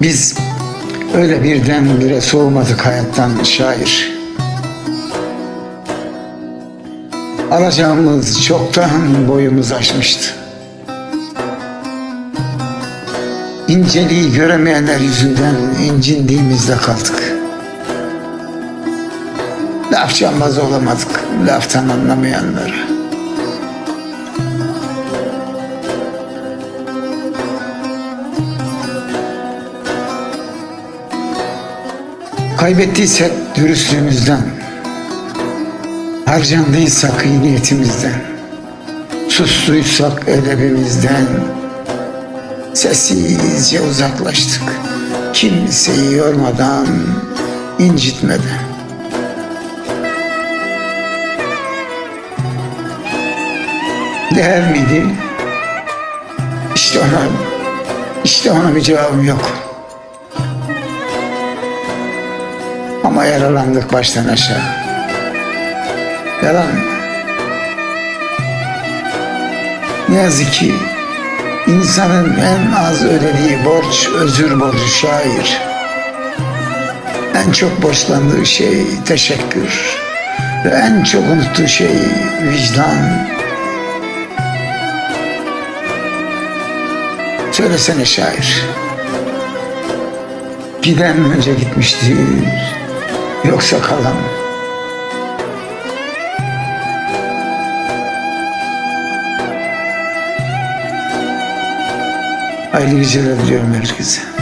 Biz öyle birdenbire soğumadık hayattan şair. Alacağımız çoktan boyumuz aşmıştı. İnceliği göremeyenler yüzünden incindiğimizde kaldık. Laf olamadık laftan anlamayanlara. Kaybettiysek dürüstlüğümüzden, harcandıysak iyi niyetimizden, sustuysak edebimizden, sessizce uzaklaştık. Kimseyi yormadan, incitmeden. Değer miydi? İşte ona, işte ona bir cevabım yok. Ama yaralandık baştan aşağı. Yalan. Ne yazık ki insanın en az ödediği borç özür borcu şair. En çok borçlandığı şey teşekkür. Ve en çok unuttuğu şey vicdan. Söylesene şair. Giden önce gitmiştir yoksa kalan mı? Hayırlı geceler diliyorum herkese.